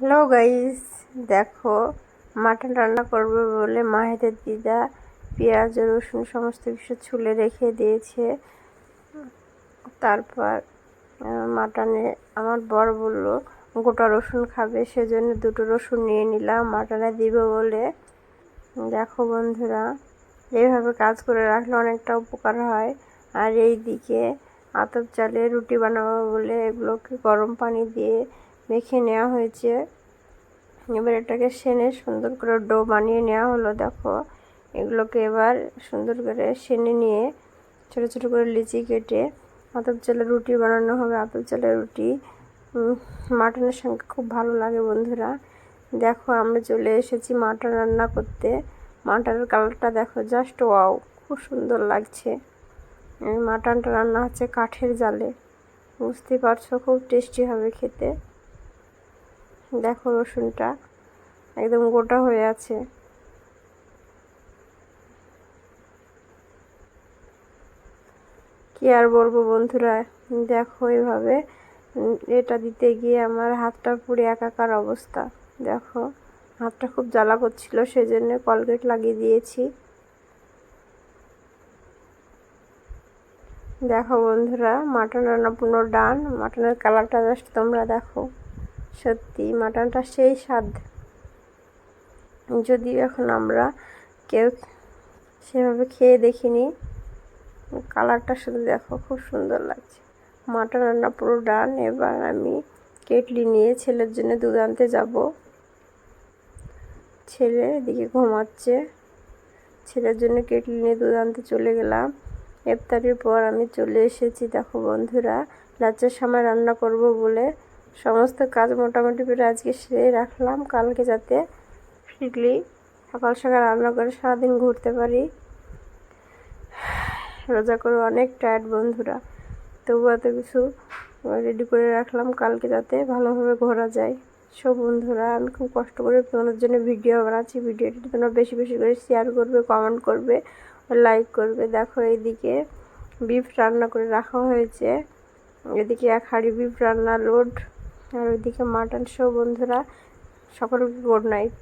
Hello guys, দেখো mutton রান্না করবে বলে মাহেদের দিদা পেঁয়াজ, রসুন সমস্ত কিছু ছুলে রেখে দিয়েছে। তারপর মাটনে আমার বর বলল, গোটা রসুন খাবে, সেজন্য দুটো রসুন নিয়ে নিলাম, মাটনে দিবে বলে। দেখো বন্ধুরা, এইভাবে কাজ করে রাখলে অনেকটা উপকার হয়। আর এই দিকে আতপ চালে রুটি বানাবো বলে এগুলোকে গরম পানি দিয়ে মেখে নেওয়া হয়েছে। এবার এটাকে সেনে সুন্দর করে ডো বানিয়ে নেওয়া হলো, দেখো। এগুলোকে এবার সুন্দর করে সেনে নিয়ে ছোটো ছোটো করে লিচি কেটে আতপ চালের রুটি বানানো হবে। আতপ চালের রুটি মাটনের সঙ্গে খুব ভালো লাগে বন্ধুরা। দেখো, আমরা চলে এসেছি মাটন রান্না করতে। মাটনের কালারটা দেখো, জাস্ট ওয়াও, খুব সুন্দর লাগছে। মাটনটা রান্না হচ্ছে কাঠের জালে। বুঝতে পারছ, খুব টেস্টি হবে খেতে। দেখো রসুনটা একদম গোটা হয়ে আছে। কি আর বলব বন্ধুরা, দেখো এইভাবে এটা দিতে গিয়ে আমার হাতটা পুড়ে একাকার অবস্থা। দেখো, হাতটা খুব জ্বালা করছিল, সেজন্য কলগেট লাগিয়ে দিয়েছি। দেখো বন্ধুরা, মাটন রান্না পুরো ডান, মাটনের কালারটা জাস্ট তোমরা দেখো। সত্যি, মাটনটা সেই স্বাদ। যদিও এখন আমরা কেউ সেভাবে খেয়ে দেখিনি, কালারটা শুধু দেখো খুব সুন্দর লাগছে। মাটন রান্না পুরো ডান, এবার আমি কেটলি নিয়ে ছেলের জন্য দুধ আনতে যাব। ছেলে এদিকে ঘুমাচ্ছে। ছেলের জন্য কেটলি নিয়ে দুধ আনতে চলে গেলাম। ইফতারির পর আমি চলে এসেছি, দেখো বন্ধুরা, লাচ্চার সময় রান্না করব বলে। সমস্ত কাজ মোটামুটি করে আজকে সেরে রাখলাম। কালকে যাতে ফিরলি, সকাল সকাল রান্না করে সারাদিন ঘুরতে পারি। রোজা করে অনেক টায়ার্ড বন্ধুরা। তবু এত কিছু রেডি করে রাখলাম। কালকে যাতে ভালোভাবে ঘোরা যায়। সব বন্ধুরা, আমি খুব কষ্ট করে তোমাদের জন্য ভিডিও বানাচ্ছি। ভিডিওটি তোমরা বেশি বেশি করে শেয়ার করবে কমেন্ট করবে লাইক করবে। দেখো এইদিকে বিফ রান্না করে রাখা হয়েছে। এদিকে এক হাঁড়ি বিফ রান্না লোড আর ওইদিকে মাটন শো বন্ধুরা সকলকে গুড নাইট